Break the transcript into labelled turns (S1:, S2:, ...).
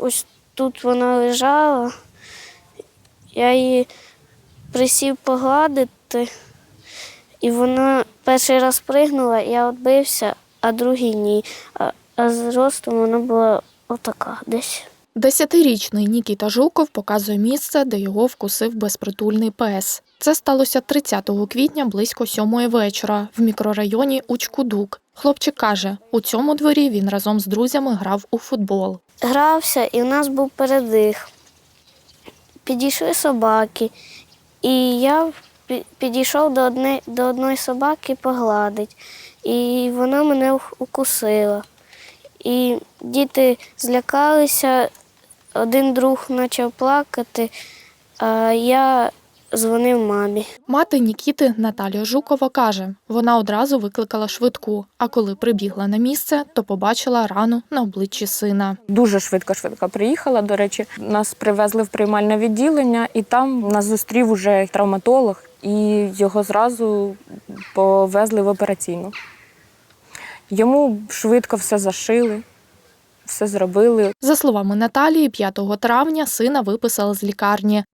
S1: ось тут вона лежала. Я її присів погладити, і вона перший раз пригнула, я відбився, а другий ні. А, а з ростом вона була отака десь.
S2: Десятирічний Нікіта Жуков показує місце, де його вкусив безпритульний пес. Це сталося 30 квітня близько сьомої вечора в мікрорайоні Учкудук. Хлопчик каже, у цьому дворі він разом з друзями грав у футбол.
S1: Грався, і в нас був передих. Підійшли собаки, і я підійшов до, одне, до одної собаки погладить, і вона мене укусила. І діти злякалися, один друг почав плакати, а я дзвонив мамі.
S2: Мати Нікіти Наталія Жукова каже, вона одразу викликала швидку, а коли прибігла на місце, то побачила рану на обличчі сина.
S3: Дуже швидко швидко приїхала. До речі, нас привезли в приймальне відділення, і там нас зустрів уже травматолог, і його зразу повезли в операційну. Йому швидко все зашили, все зробили.
S2: За словами Наталії, 5 травня сина виписали з лікарні.